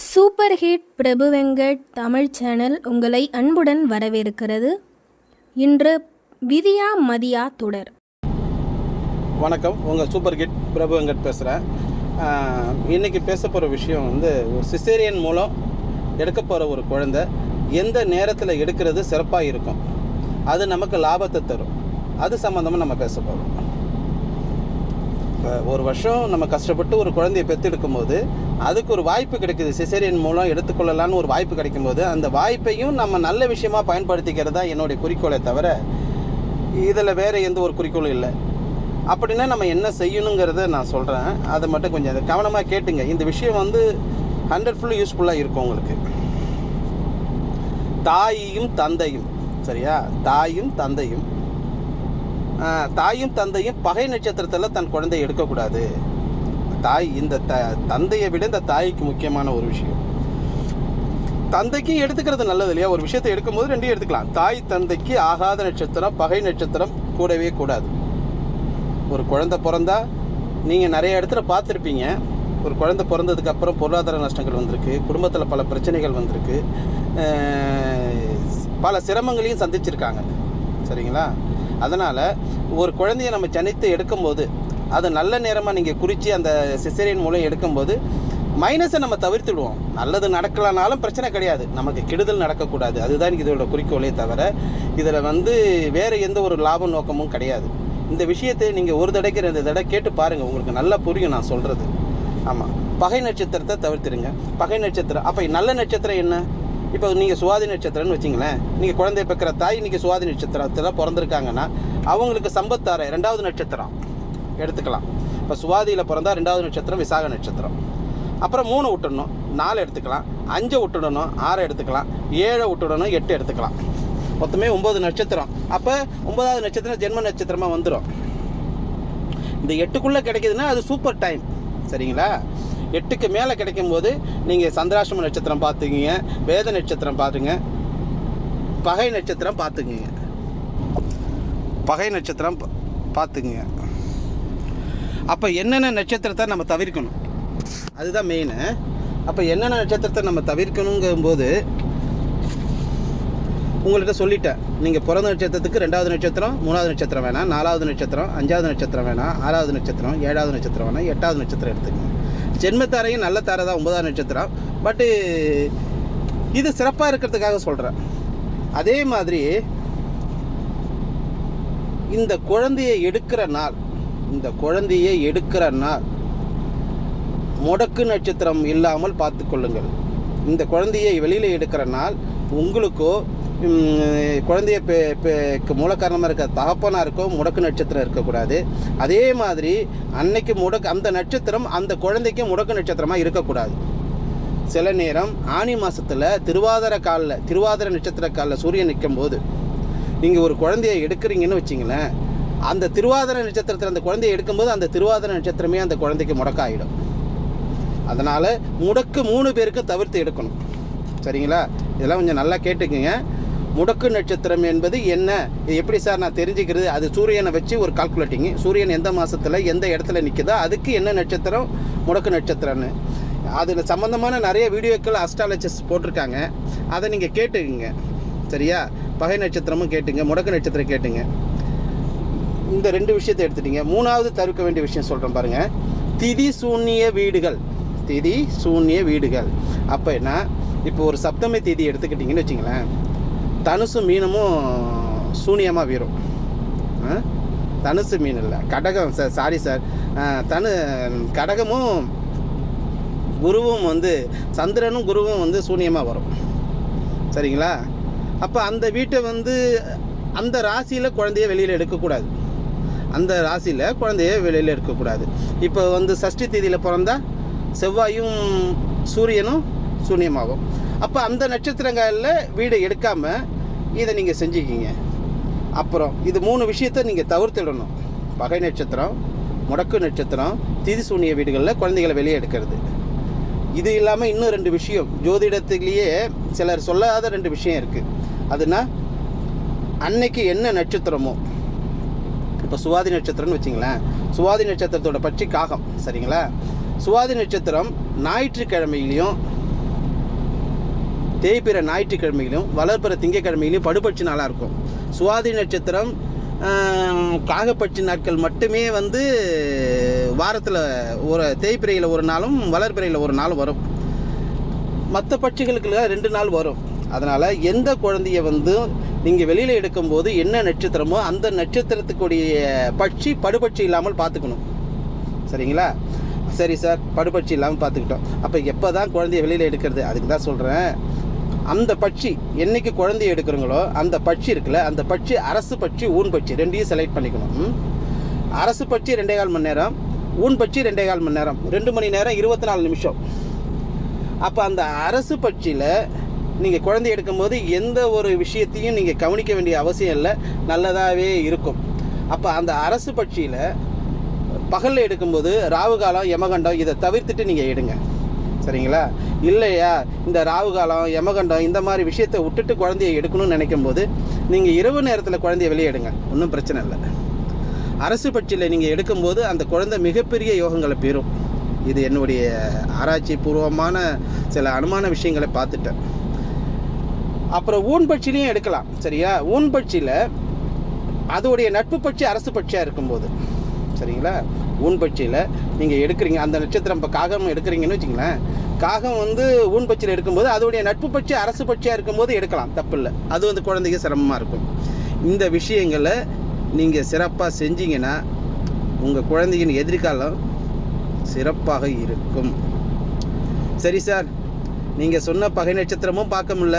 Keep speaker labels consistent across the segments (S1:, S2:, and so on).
S1: Super hit Prabhu Venkat Tamil channel உங்களை அன்புடன் வரவேற்கிறது. இன்று விதியா மதியா தொடர்.
S2: வணக்கம். உங்கள் சூப்பர் ஹிட் பிரபு வெங்கட் பேசுகிறேன் இன்றைக்கி பேச போகிற விஷயம் வந்து ஒரு சிசேரியன் மூலம் எடுக்க போகிற ஒரு குழந்தை எந்த நேரத்தில் எடுக்கிறது சிறப்பாக இருக்கும். அது நமக்கு லாபத்தை தரும். அது சம்மந்தமாக நம்ம பேச போகிறோம் இப்போ ஒரு வருஷம் நம்ம கஷ்டப்பட்டு ஒரு குழந்தையை பெற்றெடுக்கும் போது அதுக்கு ஒரு வாய்ப்பு கிடைக்குது. சிசேரியன் மூலம் எடுத்துக்கொள்ளலான்னு ஒரு வாய்ப்பு கிடைக்கும்போது அந்த வாய்ப்பையும் நம்ம நல்ல விஷயமா பயன்படுத்திக்கிறது தான் என்னுடைய குறிக்கோளை தவிர இதில் வேறு எந்த ஒரு குறிக்கோளும் இல்லை. அப்படின்னா நம்ம என்ன செய்யணுங்கிறத நான் சொல்கிறேன் அதை மட்டும் கொஞ்சம் கவனமாக கேட்டுங்க. இந்த விஷயம் வந்து ஹண்ட்ரட் ஃபுல்லு யூஸ்ஃபுல்லாக இருக்கும் உங்களுக்கு. தாயும் தந்தையும் சரியா? தாயும் தந்தையும். தாயும் தந்தையும் பகை நட்சத்திரத்தில் தன் குழந்தையை எடுக்கக்கூடாது. தாய் இந்த த தந்தையை விட இந்த தாய்க்கு முக்கியமான ஒரு விஷயம். தந்தைக்கும் எடுத்துக்கிறது நல்லது இல்லையா? ஒரு விஷயத்தை எடுக்கும்போது ரெண்டையும் எடுத்துக்கலாம். தாய் தந்தைக்கு ஆகாத நட்சத்திரம் பகை நட்சத்திரம் கூடவே கூடாது. ஒரு குழந்தை பிறந்தா நீங்கள் நிறைய இடத்துல பார்த்துருப்பீங்க. ஒரு குழந்தை பிறந்ததுக்கு அப்புறம் பொருளாதார நஷ்டங்கள் வந்திருக்கு குடும்பத்தில் பல பிரச்சனைகள் வந்திருக்கு. பல சிரமங்களையும் சந்திச்சிருக்காங்க. சரிங்களா? அதனால் ஒரு குழந்தைய நம்ம சனித்து எடுக்கும்போது அது நல்ல நேரமாக நீங்கள் குறித்து அந்த சிசேரியன் மூலம் எடுக்கும்போது மைனஸை நம்ம தவிர்த்துடுவோம். நல்லது நடக்கலனாலும் பிரச்சனை கிடையாது. நமக்கு கெடுதல் நடக்கக்கூடாது. அதுதான் இதோட குறிக்கோளே தவிர இதில் வந்து வேறு எந்த ஒரு லாப நோக்கமும் கிடையாது. இந்த விஷயத்தை நீங்கள் ஒரு தடவைக்கு ரெண்டு தடவை கேட்டு பாருங்கள் உங்களுக்கு நல்லா புரியும் நான் சொல்கிறது ஆமாம் பகை நட்சத்திரத்தை தவிர்த்துடுங்க. பகை நட்சத்திரம் அப்போ நல்ல நட்சத்திரம் என்ன? இப்போ நீங்கள் சுவாதி நட்சத்திரம்னு வச்சிங்களேன் நீங்கள் குழந்தைய பிறக்கிற தாய் இன்றைக்கி சுவாதி நட்சத்திரத்தில் பிறந்திருக்காங்கன்னா அவங்களுக்கு சம்பத்தார ரெண்டாவது நட்சத்திரம் எடுத்துக்கலாம். இப்போ சுவாதியில் பிறந்தா ரெண்டாவது நட்சத்திரம் விசாக நட்சத்திரம். அப்புறம் மூணு விட்டுடணும் நாலு எடுத்துக்கலாம் அஞ்சை விட்டுடணும் ஆறு எடுத்துக்கலாம் ஏழை விட்டுடணும் எட்டு எடுத்துக்கலாம். மொத்தமே ஒம்பது நட்சத்திரம். அப்போ ஒன்பதாவது நட்சத்திரம் ஜென்ம நட்சத்திரமாக வந்துடும் இந்த எட்டுக்குள்ளே கிடைக்குதுன்னா அது சூப்பர் டைம். சரிங்களா? எட்டுக்கு மேலே கிடைக்கும்போது நீங்கள் சந்திராஷ்டம நட்சத்திரம் பார்த்துக்கிங்க வேத நட்சத்திரம் பார்த்துங்க பகை நட்சத்திரம் பார்த்துக்குங்க. பகை நட்சத்திரம் பா- பார்த்துக்குங்க. அப்போ என்னென்ன நட்சத்திரத்தை நம்ம தவிர்க்கணும்? அதுதான் மெயினு அப்போ என்னென்ன நட்சத்திரத்தை நம்ம தவிர்க்கணுங்கும்போது உங்கள்கிட்ட சொல்லிட்டேன். நீங்கள் பிறந்த நட்சத்திரத்துக்கு ரெண்டாவது நட்சத்திரம் மூணாவது நட்சத்திரம் வேணாம் நாலாவது நட்சத்திரம் அஞ்சாவது நட்சத்திரம் வேணாம் ஆறாவது நட்சத்திரம் ஏழாவது நட்சத்திரம் வேணாம் எட்டாவது நட்சத்திரம் எடுத்துக்கங்க. ஜென்மத்தாரையும் நல்ல தாரை தான் ஒன்பதாம் நட்சத்திரம். பட்டு இது சிறப்பாக இருக்கிறதுக்காக சொல்கிறேன் அதே மாதிரி இந்த குழந்தையை எடுக்கிற நாள் இந்த குழந்தையை எடுக்கிற நாள் முடக்கு நட்சத்திரம் இல்லாமல் பார்த்து கொள்ளுங்கள். இந்த குழந்தையை வெளியில் எடுக்கிறனால் உங்களுக்கோ குழந்தைய பெ பெ மூல காரணமாக இருக்கிற தகப்பனாக இருக்கோ முடக்கு நட்சத்திரம் இருக்கக்கூடாது. அதே மாதிரி அன்னைக்கு முடக்கு அந்த நட்சத்திரம் அந்த குழந்தைக்கு முடக்கு நட்சத்திரமாக இருக்கக்கூடாது. சில நேரம் ஆனி மாதத்தில் திருவாதிர காலில் திருவாதிர நட்சத்திர காலில் சூரியன் நிற்கும் போது நீங்கள் ஒரு குழந்தையை எடுக்கிறீங்கன்னு வச்சிங்களேன் அந்த திருவாதிர நட்சத்திரத்தில் அந்த குழந்தையை எடுக்கும்போது அந்த திருவாதிர நட்சத்திரமே அந்த குழந்தைக்கு முடக்காயிடும். அதனால் முடக்கு மூணு பேருக்கு தவிர்த்து எடுக்கணும். சரிங்களா? இதெல்லாம் கொஞ்சம் நல்லா கேட்டுக்குங்க. முடக்கு நட்சத்திரம் என்பது என்ன? இது எப்படி சார் நான் தெரிஞ்சுக்கிறது? அது சூரியனை வச்சு ஒரு கால்குலேட்டிங்கு சூரியன் எந்த மாதத்தில் எந்த இடத்துல நிற்குதோ அதுக்கு என்ன நட்சத்திரம்? முடக்கு நட்சத்திரம்னு. அதில் சம்மந்தமான நிறைய வீடியோக்கள் அஸ்ட்ராலஜிஸ்ட் போட்டிருக்காங்க. அதை நீங்கள் கேட்டுக்குங்க. சரியா? பகை நட்சத்திரமும் கேட்டுங்க முடக்கு நட்சத்திரம் கேட்டுங்க. இந்த ரெண்டு விஷயத்தை எடுத்துட்டீங்க. மூணாவது தவிர்க்க வேண்டிய விஷயம் சொல்கிறேன் பாருங்கள் திதி சூன்ய வீடுகள். திதி சூன்ய வீடுகள். அப்போ என்ன? இப்போ ஒரு சப்தமி திதி எடுத்துக்கிட்டிங்கன்னு வச்சிங்களேன். தனுசு மீனமும் சூனியமாக வீரும் தனுசு மீன் இல்லை. கடகம் சார் சாரி. சார் தனு கடகமும் குருவும் வந்து சந்திரனும் குருவும் வந்து சூனியமாக வரும். சரிங்களா? அப்போ அந்த வீட்டை வந்து அந்த ராசியில் குழந்தைய வெளியில் எடுக்கக்கூடாது. அந்த ராசியில் குழந்தைய வெளியில் எடுக்கக்கூடாது. இப்போ வந்து சஷ்டி தேதியில் பிறந்தா செவ்வாயும் சூரியனும் சூன்யமாகும். அப்போ அந்த நட்சத்திரங்களில் வீடு எடுக்காமல் இதை நீங்கள் செஞ்சுக்கிங்க. அப்புறம் இது மூணு விஷயத்தை நீங்கள் தவிர்த்திடணும். பகை நட்சத்திரம் முடக்கு நட்சத்திரம் திதி சூனிய வீடுகளில் குழந்தைகளை வெளியே எடுக்கிறது. இது இல்லாமல் இன்னும் ரெண்டு விஷயம். ஜோதிடத்துலேயே சிலர் சொல்லாத ரெண்டு விஷயம் இருக்குது அதுனா அன்னைக்கு என்ன நட்சத்திரமோ இப்போ சுவாதி நட்சத்திரம்னு வச்சிங்களேன். சுவாதி நட்சத்திரத்தோட பட்சி காகம் சரிங்களா? சுவாதி நட்சத்திரம் ஞாயிற்றுக்கிழமையிலையும் தேய்பிற ஞாயிற்றுக்கிழமையிலும் வளர்ப்பிற திங்கக்கிழமையிலும் படுபட்சி நாளாக இருக்கும். சுவாதி நட்சத்திரம் காகப்பட்சி நாட்கள் மட்டுமே வந்து வாரத்தில் ஒரு தேய்பிரையில் ஒரு நாளும் வளர்பிறையில் ஒரு நாளும் வரும். மற்ற பட்சிகளுக்கு ரெண்டு நாள் வரும். அதனால் எந்த குழந்தைய வந்து நீங்கள் வெளியில் எடுக்கும்போது என்ன நட்சத்திரமோ அந்த நட்சத்திரத்துக்குடைய பட்சி படுபட்சி இல்லாமல் பார்த்துக்கணும். சரிங்களா? சரி சார் படுபட்சி இல்லாமல் பார்த்துக்கிட்டோம். அப்போ எப்போ தான் குழந்தைய வெளியில் எடுக்கிறது? அதுக்கு தான் சொல்கிறேன் அந்த பட்சி என்னைக்கு குழந்தைய எடுக்கிறீங்களோ அந்த பட்சி இருக்குல்ல அந்த பட்சி அரசு பட்சி ஊன் பட்சி ரெண்டையும் செலக்ட் பண்ணிக்கணும். அரசு பட்சி ரெண்டே கால் மணி நேரம் ஊன் பட்சி ரெண்டே கால் மணி நேரம். ரெண்டு மணி நேரம் இருபத்தி நாலு நிமிஷம். அப்போ அந்த அரசு பட்சியில் நீங்கள் குழந்தை எடுக்கும்போது எந்த ஒரு விஷயத்தையும் நீங்கள் கவனிக்க வேண்டிய அவசியம் இல்லை. நல்லதாகவே இருக்கும். அப்போ அந்த அரசு பட்சியில் பகலில் எடுக்கும்போது ராவு காலம் யமகண்டம் இதை தவிர்த்துட்டு நீங்கள் எடுங்க. சரிங்களா? இல்லையா? இந்த ராவு காலம் யமகண்டம் இந்த மாதிரி விஷயத்தை விட்டுட்டு குழந்தைய எடுக்கணும்னு நினைக்கும் போது நீங்கள் இரவு நேரத்தில் குழந்தைய வெளியே எடுங்க. ஒன்றும் பிரச்சனை இல்லை. அரசு பட்சியில் நீங்கள் எடுக்கும்போது அந்த குழந்தை மிகப்பெரிய யோகங்களை பெறும். இது என்னுடைய ஆராய்ச்சி பூர்வமான சில அனுமான விஷயங்களை பார்த்துட்டேன். அப்புறம் ஊன் பட்சிலையும் எடுக்கலாம். சரியா? ஊன் பட்சியில் அதோடைய நட்பு பட்சி அரசு பட்சியாக இருக்கும்போது. சரிங்களா? ஊன்பட்சியில் நீங்கள் எடுக்கிறீங்க அந்த நட்சத்திரம் இப்போ காகம் எடுக்கிறீங்கன்னு வச்சுங்களேன் காகம் வந்து ஊன்பட்சியில் எடுக்கும்போது அதோடைய நட்பு பட்சி அரசு பட்சியாக இருக்கும்போது எடுக்கலாம் தப்பு இல்லை அது வந்து குழந்தைக்கு சிரமமாக இருக்கும். இந்த விஷயங்களை நீங்கள் சிறப்பாக செஞ்சீங்கன்னா உங்கள் குழந்தையின் எதிர்காலம் சிறப்பாக இருக்கும். சரி சார் நீங்கள் சொன்ன பகை நட்சத்திரமும் பார்க்க முடில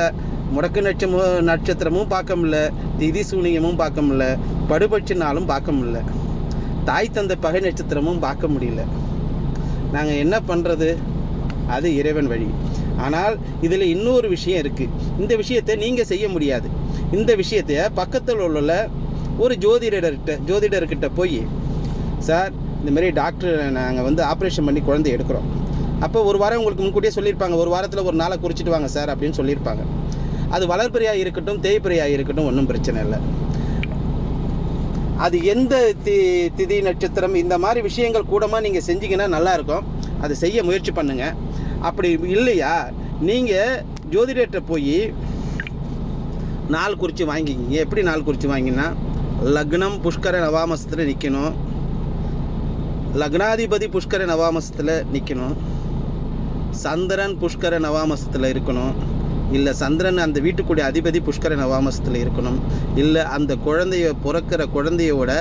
S2: முடக்கு நட்சமும் நட்சத்திரமும் பார்க்க முடில திதி சூனியமும் பார்க்க முடில படுபட்சி நாளும் பார்க்க முடில தாய் தந்தை பகை நட்சத்திரமும் பார்க்க முடியல. நாங்கள் என்ன பண்ணுறது அது இறைவன் வழி. ஆனால் இதில் இன்னொரு விஷயம் இருக்குது இந்த விஷயத்தை நீங்கள் செய்ய முடியாது. இந்த விஷயத்தை பக்கத்தில் உள்ள ஒரு ஜோதிடர்கிட்ட ஜோதிடர்கிட்ட போய் சார் இந்த மாதிரி டாக்டர் நாங்கள் வந்து ஆப்ரேஷன் பண்ணி குழந்தை எடுக்கிறோம். அப்போ ஒரு வாரம் உங்களுக்கு முன்கூட்டியே சொல்லியிருப்பாங்க. ஒரு வாரத்தில் ஒரு நாளை குறிச்சிட்டு வாங்க சார் அப்படின்னு சொல்லியிருப்பாங்க. அது வளர்பிறையாக இருக்கட்டும் தேய்பிறையாக இருக்கட்டும் ஒன்றும் பிரச்சனை இல்லை. அது எந்த தி திதி நட்சத்திரம் இந்த மாதிரி விஷயங்கள் கூடமாக நீங்கள் செஞ்சீங்கன்னா நல்லாயிருக்கும். அதை செய்ய முயற்சி பண்ணுங்கள் அப்படி இல்லையா? நீங்கள் ஜோதிடர்கிட்ட போய் நாள் குறித்து வாங்கிக்கிங்க. எப்படி நாள் குறித்து வாங்கினா லக்னம் புஷ்கர நவாமசத்தில் நிற்கணும் லக்னாதிபதி புஷ்கர நவாமசத்தில் நிற்கணும் சந்திரன் புஷ்கர நவாமசத்தில் இருக்கணும். இல்லை சந்திரன் அந்த வீட்டுக்குடைய அதிபதி புஷ்கர நவாமசத்தில் இருக்கணும். இல்லை அந்த குழந்தைய பிறக்கிற குழந்தையோட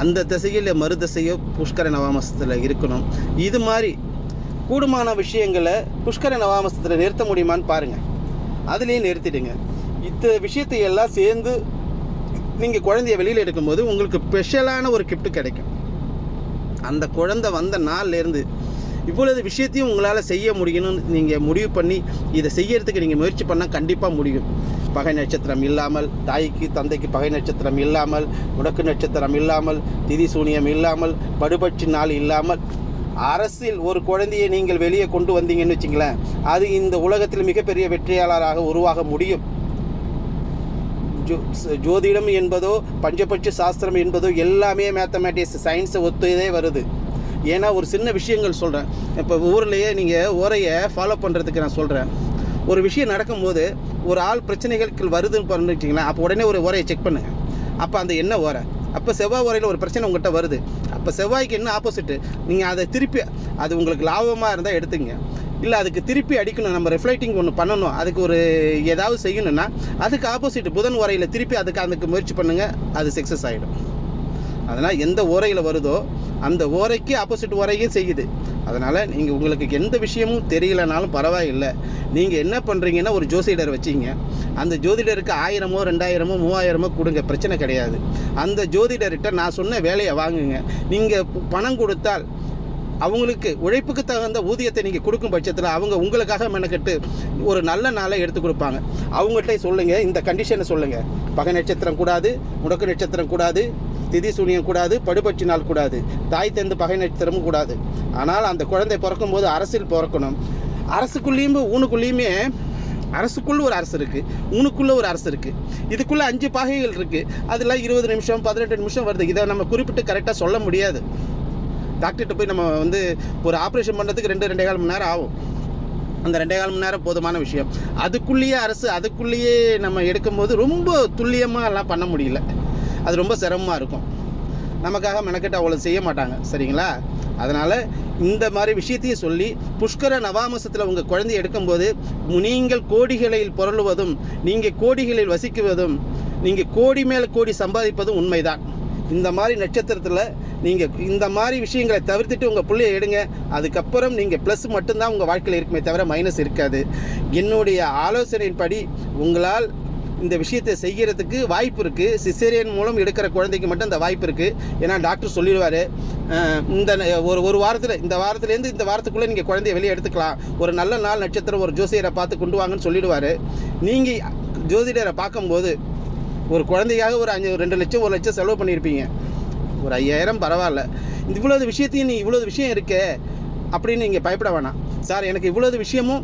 S2: அந்த திசையில் மறு திசையோ புஷ்கர நவாமசத்தில் இருக்கணும். இது மாதிரி கூடுமான விஷயங்களை புஷ்கர நவாமசத்தில் நிறுத்த முடியுமான்னு பாருங்கள் அதுலேயே நிறுத்திடுங்க. இந்த விஷயத்தை எல்லாம் சேர்ந்து நீங்கள் குழந்தைய வெளியில் எடுக்கும்போது உங்களுக்கு ஸ்பெஷலான ஒரு கிஃப்ட் கிடைக்கும். அந்த குழந்தை வந்த நாள்லேருந்து இவ்வளவு விஷயத்தையும் உங்களால் செய்ய முடியணும்னு நீங்கள் முடிவு பண்ணி இதை செய்யறதுக்கு நீங்கள் முயற்சி பண்ணால் கண்டிப்பாக முடியும். பகை நட்சத்திரம் இல்லாமல் தாய்க்கு தந்தைக்கு பகை நட்சத்திரம் இல்லாமல் முடக்கு நட்சத்திரம் இல்லாமல் திதி சூனியம் இல்லாமல் படுபட்சி நாள் இல்லாமல் அரசில் ஒரு குழந்தையை நீங்கள் வெளியே கொண்டு வந்தீங்கன்னு வச்சிங்களேன் அது இந்த உலகத்தில் மிகப்பெரிய வெற்றியாளராக உருவாக முடியும். ஜோ ஜோதிடம் என்பதோ பஞ்சபட்ச சாஸ்திரம் என்பதோ எல்லாமே மேத்தமேட்டிக்ஸ் சயின்ஸை ஒத்துதே வருது. ஏன்னா ஒரு சின்ன விஷயங்கள் சொல்கிறேன் இப்போ ஊர்லேயே நீங்கள் உரையை ஃபாலோ பண்ணுறதுக்கு நான் சொல்கிறேன் ஒரு விஷயம் நடக்கும்போது ஒரு ஆள் பிரச்சனைகளுக்கு வருதுன்னு பண்ணிட்டீங்களா அப்போ உடனே ஒரு உரையை செக் பண்ணுங்கள் அப்போ அந்த என்ன உரை அப்போ செவ்வாய் உரையில் ஒரு பிரச்சனை உங்கள்கிட்ட வருது. அப்போ செவ்வாய்க்கு என்ன ஆப்போசிட்டு நீங்கள் அதை திருப்பி அது உங்களுக்கு லாபமாக இருந்தால் எடுத்துங்க. இல்லை அதுக்கு திருப்பி அடிக்கணும் நம்ம ரிஃப்ளைட்டிங் ஒன்று பண்ணணும். அதுக்கு ஒரு ஏதாவது செய்யணும்னா அதுக்கு ஆப்போசிட் புதன் உரையில் திருப்பி அதுக்கு அதுக்கு முயற்சி பண்ணுங்கள் அது சக்ஸஸ் ஆகிடும் அதனால் எந்த ஓரையில் வருதோ அந்த ஓரைக்கு ஆப்போசிட் ஓரையும் செய்யுது. அதனால் நீங்கள் உங்களுக்கு எந்த விஷயமும் தெரியலனாலும் பரவாயில்லை. நீங்கள் என்ன பண்ணுறீங்கன்னா ஒரு ஜோதிடர் வச்சிங்க. அந்த ஜோதிடருக்கு ஆயிரமோ ரெண்டாயிரமோ மூவாயிரமோ கொடுங்க பிரச்சனை கிடையாது. அந்த ஜோதிடர்கிட்ட நான் சொன்ன வேலையை வாங்குங்க. நீங்கள் பணம் கொடுத்தால் அவங்களுக்கு உழைப்புக்கு தகுந்த ஊதியத்தை நீங்கள் கொடுக்கும் பட்சத்தில் அவங்க உங்களுக்காக மெனக்கெட்டு ஒரு நல்ல நாளை எடுத்து கொடுப்பாங்க. அவங்கள்ட்ட சொல்லுங்கள் இந்த கண்டிஷனை சொல்லுங்கள் பகை நட்சத்திரம் கூடாது முடக்கு நட்சத்திரம் கூடாது திதி சூனியம் கூடாது படுபட்சி நாள் கூடாது. தாய் தந்து பகை நட்சத்திரமும் கூடாது. ஆனால் அந்த குழந்தை பிறக்கும்போது அரசில் பிறக்கணும். அரசுக்குள்ளேயும் ஊனுக்குள்ளேயுமே அரசுக்குள்ளே ஒரு அரசு இருக்குது ஊனுக்குள்ளே ஒரு அரசு இருக்குது இதுக்குள்ளே அஞ்சு பாகைகள் இருக்குது அதில் இருபது நிமிஷம் பதினெட்டு நிமிஷம் வருது. இதை நம்ம குறிப்பிட்டு கரெக்டாக சொல்ல முடியாது. டாக்டர்கிட்ட போய் நம்ம வந்து ஒரு ஆப்ரேஷன் பண்ணுறதுக்கு ரெண்டு ரெண்டே கால் மணி நேரம் ஆகும். அந்த ரெண்டே கால் மணி நேரம் போதுமான விஷயம். அதுக்குள்ளேயே அரசு அதுக்குள்ளேயே நம்ம எடுக்கும்போது ரொம்ப துல்லியமாக எல்லாம் பண்ண முடியல. அது ரொம்ப சிரமமாக இருக்கும். நமக்காக மெனக்கெட்டு அவ்வளோ செய்ய மாட்டாங்க சரிங்களா? அதனால் இந்த மாதிரி விஷயத்தையும் சொல்லி புஷ்கர நவாமசத்தில் உங்கள் குழந்தைய எடுக்கும்போது நீங்கள் கோடிகளில் புரளுவதும் நீங்கள் கோடிகளில் வசிக்குவதும் நீங்கள் கோடி மேல் கோடி சம்பாதிப்பதும் உண்மைதான். இந்த மாதிரி நட்சத்திரத்தில் நீங்கள் இந்த மாதிரி விஷயங்களை தவிர்த்துட்டு உங்கள் பிள்ளைய எடுங்க. அதுக்கப்புறம் நீங்கள் ப்ளஸ் மட்டும்தான் உங்கள் வாழ்க்கையில் இருக்குமே தவிர மைனஸ் இருக்காது. என்னுடைய ஆலோசனையின்படி உங்களால் இந்த விஷயத்தை செய்கிறதுக்கு வாய்ப்பு இருக்குது சிசேரியன் மூலம் எடுக்கிற குழந்தைக்கு மட்டும் அந்த வாய்ப்பு இருக்குது ஏன்னா டாக்டர் சொல்லிடுவார் இந்த ந- ஒரு ஒரு வாரத்தில் இந்த வாரத்துலேருந்து இந்த வாரத்துக்குள்ளே நீங்கள் குழந்தைய வெளியே எடுத்துக்கலாம். ஒரு நல்ல நாள் நட்சத்திரம் ஒரு ஜோசியரை பார்த்து கொண்டு வாங்கன்னு சொல்லிடுவார். நீங்கள் ஜோதிடரை பார்க்கும்போது ஒரு குழந்தைக்காக ஒரு அஞ்சு ரெண்டு லட்சம் ஒரு லட்சம் செலவு பண்ணியிருப்பீங்க. ஒரு ஐயாயிரம் பரவாயில்ல. இவ்வளோ விஷயத்தையும் நீ இவ்வளவு விஷயம் இருக்கே அப்படின்னு நீங்கள் பயப்பட வேணாம். சார் எனக்கு இவ்வளோ விஷயமும்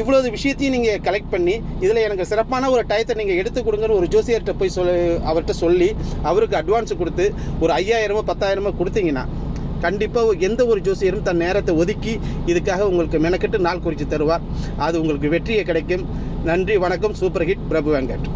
S2: இவ்வளோ விஷயத்தையும் நீங்கள் கலெக்ட் பண்ணி இதில் எனக்கு சிறப்பான ஒரு டயத்தை நீங்கள் எடுத்து கொடுங்கன்னு ஒரு ஜோசியர்கிட்ட போய் சொல்லி அவர்கிட்ட சொல்லி அவருக்கு அட்வான்ஸ் கொடுத்து ஒரு ஐயாயிரமோ பத்தாயிரமோ கொடுத்தீங்கன்னா கண்டிப்பாக எந்த ஒரு ஜோசியரும் தன் நேரத்தை ஒதுக்கி இதுக்காக உங்களுக்கு மெனக்கெட்டு நாள் குறித்து தருவார். அது உங்களுக்கு வெற்றியை கிடைக்கும். நன்றி வணக்கம். Super hit Prabhu Venkat.